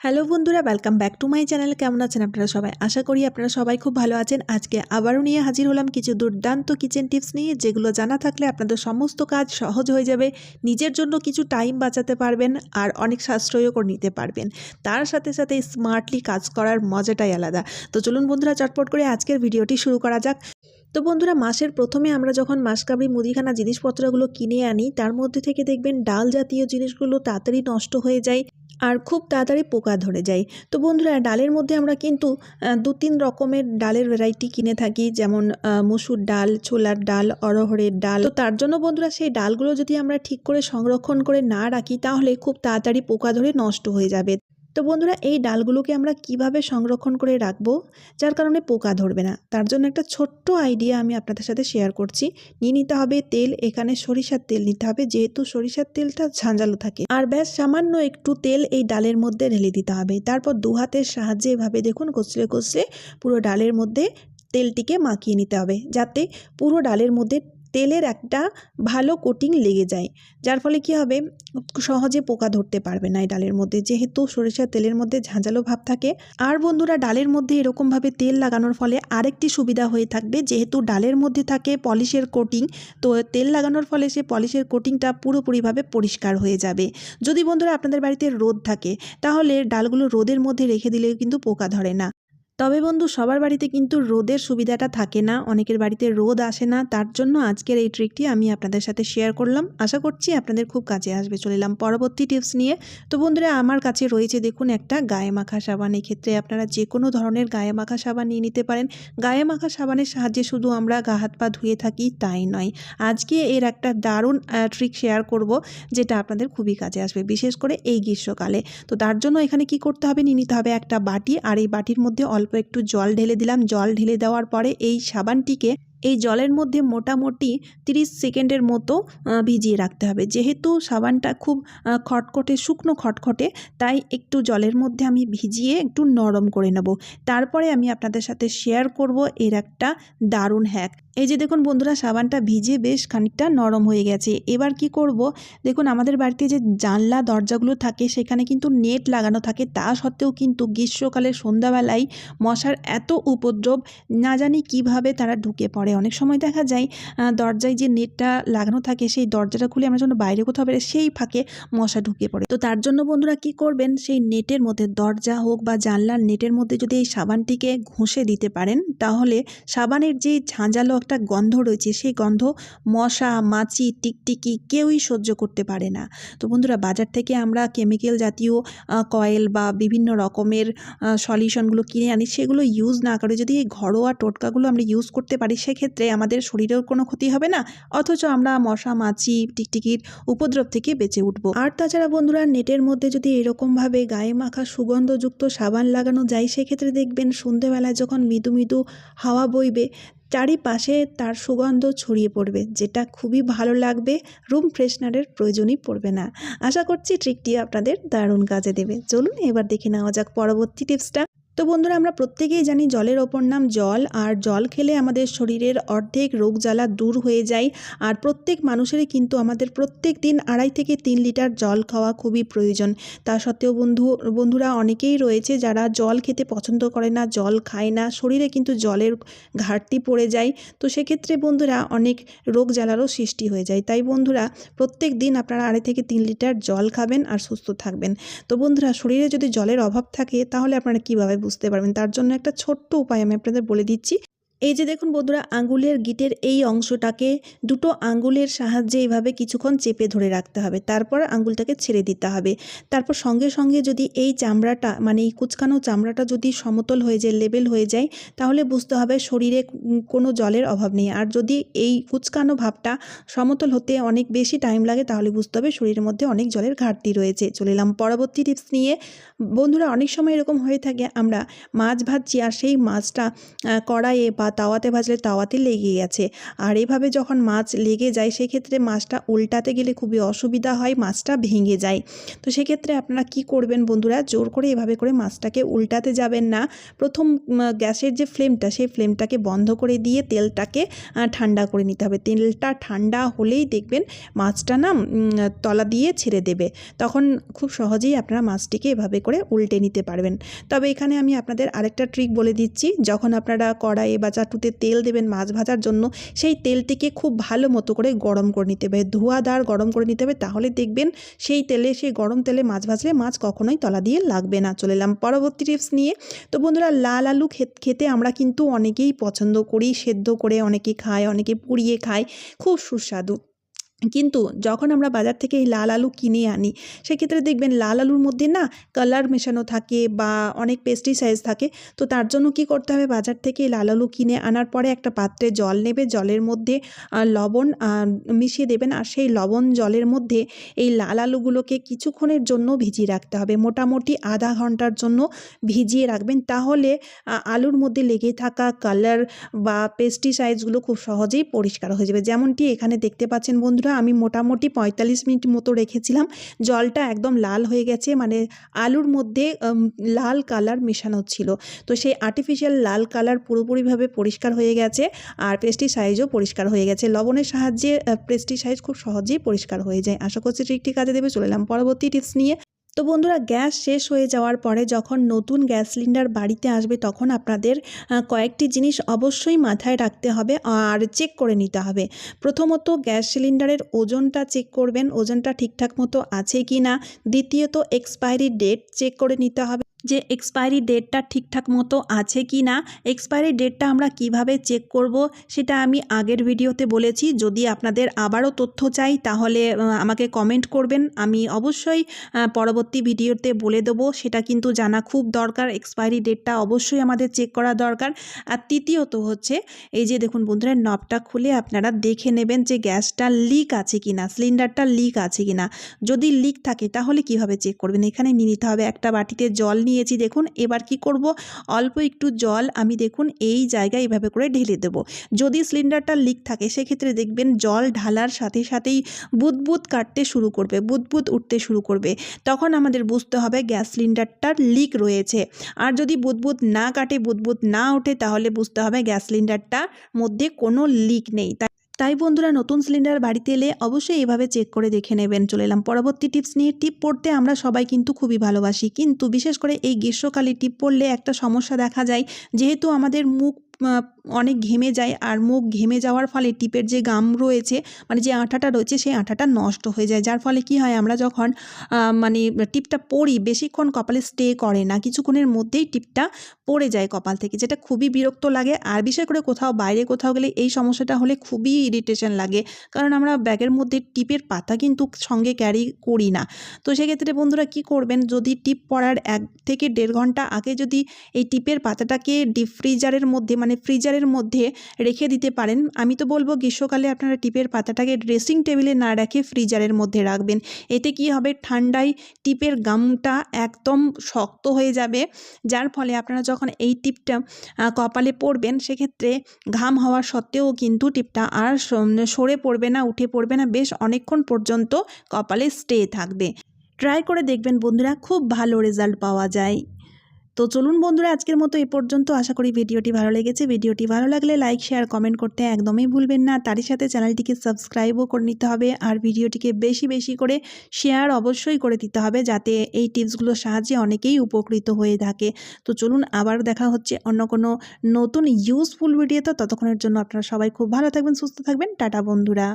Hello বন্ধুরা welcome back to my channel কেমন আছেন আপনারা সবাই? আশা করি আপনারা সবাই খুব ভালো আছেন। আজকে আবারও নিয়ে হাজির হলাম কিছু দুর্দান্ত কিচেন টিপস নিয়ে, যেগুলো জানা থাকলে আপনাদের সমস্ত কাজ সহজ হয়ে যাবে, নিজের জন্য কিছু টাইম বাঁচাতে পারবেন আর অনেক সাশ্রয়ও করে নিতে পারবেন। তার সাথে সাথে স্মার্টলি কাজ করার মজাটাই আলাদা। তো চলুন বন্ধুরা, চটপট করে আজকের ভিডিওটি শুরু করা যাক। তো বন্ধুরা, মাসের প্রথমে আমরা যখন মাসকাবরি মুদিখানা জিনিসপত্রগুলো কিনে আনি, তার মধ্যে থেকে দেখবেন ডাল জাতীয় জিনিসগুলো তাড়াতাড়ি নষ্ট হয়ে যায়। আর খুব তাড়াতাড়ি পোকা ধরে যায়। তো বন্ধুরা, ডালের মধ্যে আমরা কিন্তু দু তিন রকমের ডালের ভ্যারাইটি কিনে থাকি। যেমন মুসুর ডাল, ছোলার ডাল অরহরের ডাল। তো তার জন্য বন্ধুরা, সেই ডালগুলো যদি আমরা ঠিক করে সংরক্ষণ করে না রাখি, তাহলে খুব তাড়াতাড়ি পোকা ধরে নষ্ট হয়ে যাবে। তো বন্ধুরা, এই ডালগুলোকে আমরা কীভাবে সংরক্ষণ করে রাখব? যার কারণে পোকা ধরবে না। তার জন্য একটা ছোট্ট আইডিয়া আমি আপনাদের সাথে শেয়ার করছি। নিয়ে নিতে হবে তেল, এখানে সরিষার তেল নিতে হবে, যেহেতু সরিষার তেলটা ঝাঁঝালো থাকে। আর ব্যাস, সামান্য একটু তেল এই ডালের মধ্যে ঢেলে দিতে হবে। তারপর দু হাতের সাহায্যে এভাবে দেখুন, কচলে কচলে পুরো ডালের মধ্যে তেলটিকে মাখিয়ে নিতে হবে, যাতে পুরো ডালের মধ্যে তেলের একটা ভালো কোটিং লেগে যায়। যার ফলে কি হবে? সহজে পোকা ধরতে পারবে না এই ডালের মধ্যে। যেহেতু সরিষার তেলের মধ্যে ঝাঁঝালো ভাব থাকে, আর বন্ধুরা ডালের মধ্যে এরকমভাবে তেল লাগানোর ফলে আরেকটি সুবিধা হয়ে থাকবে। যেহেতু ডালের মধ্যে থাকে পলিশের কোটিং তো তেল লাগানোর ফলে সে পলিশের কোটিংটা পুরোপুরিভাবে পরিষ্কার হয়ে যাবে। যদি বন্ধুরা আপনাদের বাড়িতে রোদ থাকে, তাহলে ডালগুলো রোদের মধ্যে রেখে দিলেও কিন্তু পোকা ধরে না। তবে বন্ধু, সবার বাড়িতে কিন্তু রোদের সুবিধাটা থাকে না। অনেকের বাড়িতে রোদ আসে না। তার জন্য আজকের এই ট্রিকটি আমি আপনাদের সাথে শেয়ার করলাম। আশা করছি আপনাদের খুব কাজে আসবে। চলে এলাম পরবর্তী টিপস নিয়ে। তো বন্ধুরা, আমার কাছে রয়েছে দেখুন একটা গায়ে মাখা সাবান। এক্ষেত্রে আপনারা যে কোনো ধরনের গায়ে মাখা সাবান নিয়ে নিতে পারেন। গায়ে মাখা সাবানের সাহায্যে শুধু আমরা গা হাত পা ধুয়ে থাকি, তাই নয়। আজকে এর একটা দারুণ ট্রিক শেয়ার করব, যেটা আপনাদের খুবই কাজে আসবে, বিশেষ করে এই গ্রীষ্মকালে। তো তার জন্য এখানে কি করতে হবে? নিয়ে নিতে হবে একটা বাটি, আর এই বাটির মধ্যে অল্প একটু জল ঢেলে দিলাম। জল ঢেলে দেওয়ার পরে এই সাবানটিকে এই জলের মধ্যে মোটামুটি 30 সেকেন্ডের মতো ভিজিয়ে রাখতে হবে। যেহেতু সাবানটা খুব খটখটে, শুকনো খটখটে, তাই একটু জলের মধ্যে আমি ভিজিয়ে একটু নরম করে নেব। তারপরে আমি আপনাদের সাথে শেয়ার করব এর একটা দারুণ হ্যাক এই যে দেখুন বন্ধুরা, সাবানটা ভিজে বেশ খানিকটা নরম হয়ে গেছে। এবার কি করব? দেখুন, আমাদের বাড়িতে যে জানলা, দরজাগুলো থাকে, সেখানে কিন্তু নেট লাগানো থাকে। তা সত্ত্বেও কিন্তু গ্রীষ্মকালে সন্ধ্যাবেলায় মশার এত উপদ্রব, না জানি কীভাবে তারা ঢুকে পড়ে। অনেক সময় দেখা যায় দরজায় যে নেটটা লাগানো থাকে, সেই দরজাটা খুলে আমরা যখন বাইরে কোথাও বেরোই, সেই ফাঁকে মশা ঢুকে পড়ে। তো তার জন্য বন্ধুরা কি করবেন, সেই নেটের মধ্যে, দরজা হোক বা জানলার নেটের মধ্যে যদি এই সাবানটিকে ঘষে দিতে পারেন, তাহলে সাবানের যে ঝাঁঝালো একটা গন্ধ রয়েছে, সেই গন্ধ মশা, মাছি, টিকটিকি কেউই সহ্য করতে পারে না। তো বন্ধুরা, বাজার থেকে আমরা কেমিক্যাল জাতীয় কয়েল বা বিভিন্ন রকমের সলিউশনগুলো কিনে আনি, সেগুলো ইউজ না করে যদি এই ঘরোয়া টোটকাগুলো আমরা ইউজ করতে পারি, সেক্ষেত্রে আমাদের শরীরেও কোনো ক্ষতি হবে না, অথচ আমরা মশা, মাছি, টিকটিকির উপদ্রব থেকে বেঁচে উঠব। আর তাছাড়া বন্ধুরা, নেটের মধ্যে যদি এরকমভাবে গায়ে মাখা সুগন্ধযুক্ত সাবান লাগানো যায়, সেক্ষেত্রে দেখবেন সন্ধেবেলায় যখন মৃদু মৃদু হাওয়া বইবে চারিপাশে তার সুগন্ধ ছড়িয়ে পড়বে, যেটা খুবই ভালো লাগবে, রুম ফ্রেশনারের প্রয়োজনই পড়বে না। আশা করছি ট্রিকটি আপনাদের দারুণ কাজে দেবে। চলুন এবার দেখে নেওয়া যাক পরবর্তী টিপসটা তো বন্ধুরা, আমরা প্রত্যেকেই জানি জলের ওপর নাম জল, আর জল খেলে আমাদের শরীরের অর্ধেক রোগ জ্বালা দূর হয়ে যায়। আর প্রত্যেক মানুষেরই কিন্তু আমাদের প্রত্যেক দিন আড়াই থেকে তিন লিটার জল খাওয়া খুবই প্রয়োজন। তা সত্ত্বেও বন্ধু, বন্ধুরা, অনেকেই রয়েছে যারা জল খেতে পছন্দ করে না, জল খায় না, শরীরে কিন্তু জলের ঘাটতি পড়ে যায়। তো সেক্ষেত্রে বন্ধুরা, অনেক রোগ জ্বালারও সৃষ্টি হয়ে যায়। তাই বন্ধুরা, প্রত্যেক দিন আপনারা আড়াই থেকে তিন লিটার জল খাবেন আর সুস্থ থাকবেন। তো বন্ধুরা, শরীরে যদি জলের অভাব থাকে, তাহলে আপনারা কীভাবে বুঝতে পারবেন। তার জন্য একটা ছোট্ট উপায় আমি আপনাদের বলে দিচ্ছি। এই যে দেখুন বন্ধুরা, আঙ্গুলের গিটের এই অংশটাকে দুটো আঙ্গুলের সাহায্যে এইভাবে কিছুক্ষণ চেপে ধরে রাখতে হবে। তারপর আঙ্গুলটাকে ছেড়ে দিতে হবে। তারপর সঙ্গে সঙ্গে যদি এই চামড়াটা মানে এই কুচকানো চামড়াটা যদি সমতল হয়ে যায় লেবেল হয়ে যায়, তাহলে বুঝতে হবে শরীরে কোনো জলের অভাব নেই। আর যদি এই কুচকানো ভাবটা সমতল হতে অনেক বেশি টাইম লাগে, তাহলে বুঝতে হবে শরীরের মধ্যে অনেক জলের ঘাটতি রয়েছে। চলে এলাম পরবর্তী টিপস নিয়ে। বন্ধুরা, অনেক সময় এরকম হয়ে থাকে, আমরা মাছ ভাজছি আর সেই মাছটা কড়াইয়ে বা তাওয়াতে ভাজলে তাওয়াতে লেগে গেছে আর এভাবে যখন মাছ লেগে যায়, সেক্ষেত্রে মাছটা উল্টাতে গেলে খুবই অসুবিধা হয়, মাছটা ভেঙে যায়। তো সেক্ষেত্রে আপনারা কি করবেন বন্ধুরা? জোর করে এভাবে করে মাছটাকে উল্টাতে যাবেন না। প্রথম গ্যাসের যে ফ্লেমটা, সেই ফ্লেমটাকে বন্ধ করে দিয়ে তেলটাকে ঠান্ডা করে নিতে হবে। তেলটা ঠান্ডা হলেই দেখবেন মাছটা না তলা দিয়ে ছেড়ে দেবে। তখন খুব সহজেই আপনারা মাছটিকে এভাবে করে উল্টে নিতে পারবেন। তবে এখানে আমি আপনাদের আরেকটা ট্রিক বলে দিচ্ছি। যখন আপনারা কড়াইয়ে বা চাটুতে তেল দেবেন মাছ ভাজার জন্য, সেই তেলটিকে খুব ভালো মতো করে গরম করে নিতে হবে। ধোয়াদার গরম করে নিতে হবে, তাহলে দেখবেন সেই তেলে, সেই গরম তেলে মাছ ভাজলে মাছ কখনোই তলা দিয়ে লাগবে না। চলে এলাম পরবর্তী টিপস নিয়ে। তো বন্ধুরা, লাল আলু খেত- খেতে আমরা কিন্তু অনেকেই পছন্দ করি, সেদ্ধ করে অনেকে খায়, অনেকে পুড়িয়ে খায়। খুব সুস্বাদু। কিন্তু যখন আমরা বাজার থেকে এই লাল আলু কিনে আনি, সেক্ষেত্রে দেখবেন লাল আলুর মধ্যে না কালার মেশানো থাকে বা অনেক পেস্টিসাইড থাকে। তো তার জন্য কি করতে হবে? বাজার থেকে লাল আলু কিনে আনার পরে একটা পাত্রে জল নেবে, জলের মধ্যে লবণ মিশিয়ে দেবেন। আর সেই লবণ, জলের মধ্যে এই লাল আলুগুলোকে কিছুক্ষণের জন্য ভিজিয়ে রাখতে হবে। মোটামুটি আধা ঘণ্টার জন্য ভিজিয়ে রাখবেন। তাহলে আলুর মধ্যে লেগে থাকা কালার বা পেস্টিসাইডসগুলো খুব সহজেই পরিষ্কার হয়ে যাবে। যেমনটি এখানে দেখতে পাচ্ছেন বন্ধুরা আমি মোটামুটি পঁয়তাল্লিশ মিনিট মতো রেখেছিলাম। জলটা একদম লাল হয়ে গেছে মানে আলুর মধ্যে লাল কালার মেশানো ছিল। তো সেই আর্টিফিশিয়াল লাল কালার পুরোপুরিভাবে পরিষ্কার হয়ে গেছে আর পেস্টিসাইজও পরিষ্কার হয়ে গেছে। লবণের সাহায্যে পেস্টিসাইজ খুব সহজেই পরিষ্কার হয়ে যায়। আশা করছি ঠিক ঠিক আছে দেবে, চলে এলাম পরবর্তী টিপস নিয়ে। তো বন্ধুরা, গ্যাস শেষ হয়ে যাওয়ার পরে যখন নতুন গ্যাস সিলিন্ডার বাড়িতে আসবে, তখন আপনাদের কয়েকটি জিনিস অবশ্যই মাথায় রাখতে হবে আর চেক করে নিতে হবে। প্রথমত, গ্যাস সিলিন্ডারের ওজনটা চেক করবেন, ওজনটা ঠিকঠাক মতো আছে কি না দ্বিতীয়ত, এক্সপায়ারি ডেট চেক করে নিতে হবে। যে এক্সপায়ারি ডেটটা ঠিকঠাক মতো আছে কি না এক্সপায়ারি ডেটটা আমরা কীভাবে চেক করব সেটা আমি আগের ভিডিওতে বলেছি। যদি আপনাদের আবারও তথ্য চাই, তাহলে আমাকে কমেন্ট করবেন। আমি অবশ্যই পরবর্তী ভিডিওতে বলে দেবো। সেটা কিন্তু জানা খুব দরকার। এক্সপায়ারি ডেটটা অবশ্যই আমাদের চেক করা দরকার। আর তৃতীয়ত হচ্ছে, এই যে দেখুন বন্ধুরা নবটা খুলে আপনারা দেখে নেবেন যে গ্যাসটা লিক আছে কি না সিলিন্ডারটা লিক আছে কি না যদি লিক থাকে, তাহলে কীভাবে চেক করবেন? এখানে নিয়ে নিতে হবে একটা বাটিতে জল নিয়েছি, দেখুন। এবার কি করব? অল্প একটু জল আমি, দেখুন, এই জায়গায় এভাবে করে ঢেলে দেব। যদি সিলিন্ডারটা লিক থাকে, সেক্ষেত্রে দেখবেন জল ঢালার সাথে সাথেই বুদবুদ কাটতে শুরু করবে, বুদবুদ উঠতে শুরু করবে। তখন আমাদের বুঝতে হবে গ্যাস সিলিন্ডারটার লিক রয়েছে। আর যদি বুদবুদ না কাটে, বুদবুদ না ওঠে, তাহলে বুঝতে হবে গ্যাস সিলিন্ডারটার মধ্যে কোনো লিক নেই। তাই বন্ধুরা নতুন সিলিন্ডার বাড়িতে এলে অবশ্যই এভাবে চেক করে দেখে নেবেন। চলে এলাম পরবর্তী টিপস নিয়ে। টিপ পড়তে আমরা সবাই কিন্তু খুবই ভালোবাসি। কিন্তু বিশেষ করে এই গ্রীষ্মকালে টিপ পড়লে একটা সমস্যা দেখা যায়। যেহেতু আমাদের মুখ অনেক ঘেমে যায় আর মুখ ঘেমে যাওয়ার ফলে টিপের যে গাম রয়েছে মানে যে আঠাটা রয়েছে, সেই আঠাটা নষ্ট হয়ে যায়। যার ফলে কি হয়, আমরা যখন মানে টিপটা পড়ি, বেশিক্ষণ কপালে স্টে করে না। কিছুক্ষণের মধ্যেই টিপটা পড়ে যায় কপাল থেকে, যেটা খুবই বিরক্ত লাগে। আর বিশেষ করে কোথাও, বাইরে কোথাও গেলে এই সমস্যাটা হলে খুবই ইরিটেশন লাগে। কারণ আমরা ব্যাগের মধ্যে টিপের পাতা কিন্তু সঙ্গে ক্যারি করি না। তো সেক্ষেত্রে বন্ধুরা কি করবেন, যদি টিপ পড়ার এক থেকে দেড় ঘণ্টা আগে যদি এই টিপের পাতাটাকে ডিপ ফ্রিজারের মধ্যে মানে ফ্রিজারের মধ্যে রেখে দিতে পারেন। আমি তো বলব গ্রীষ্মকালে আপনারা টিপের পাতাটাকে ড্রেসিং টেবিলে না রেখে ফ্রিজারের মধ্যে রাখবেন। এতে কি হবে? ঠান্ডায় টিপের গামটা একদম শক্ত হয়ে যাবে। যার ফলে আপনারা যখন এই টিপটা কপালে পড়বেন, সেক্ষেত্রে ঘাম হওয়া সত্ত্বেও কিন্তু টিপটা আর সরে পড়বে না, উঠে পড়বে না। বেশ অনেকক্ষণ পর্যন্ত কপালে স্টে থাকবে। ট্রাই করে দেখবেন বন্ধুরা, খুব ভালো রেজাল্ট পাওয়া যায়। তো চলুন বন্ধুরা, আজকের মতো এ পর্যন্ত। আশা করি ভিডিওটি ভালো লেগেছে। ভিডিওটি ভালো লাগলে লাইক, শেয়ার, কমেন্ট করতে একদমই ভুলবেন না। তারই সাথে চ্যানেলটিকে সাবস্ক্রাইবও করে নিতে হবে আর ভিডিওটিকে বেশি বেশি করে শেয়ার অবশ্যই করে দিতে হবে যাতে এই টিপসগুলোর সাহায্যে অনেকেই উপকৃত হয়ে থাকে। তো চলুন, আবার দেখা হচ্ছে অন্য কোনো নতুন ইউজফুল ভিডিওতে ততক্ষণের জন্য আপনারা সবাই খুব ভালো থাকবেন, সুস্থ থাকবেন। টাটা বন্ধুরা।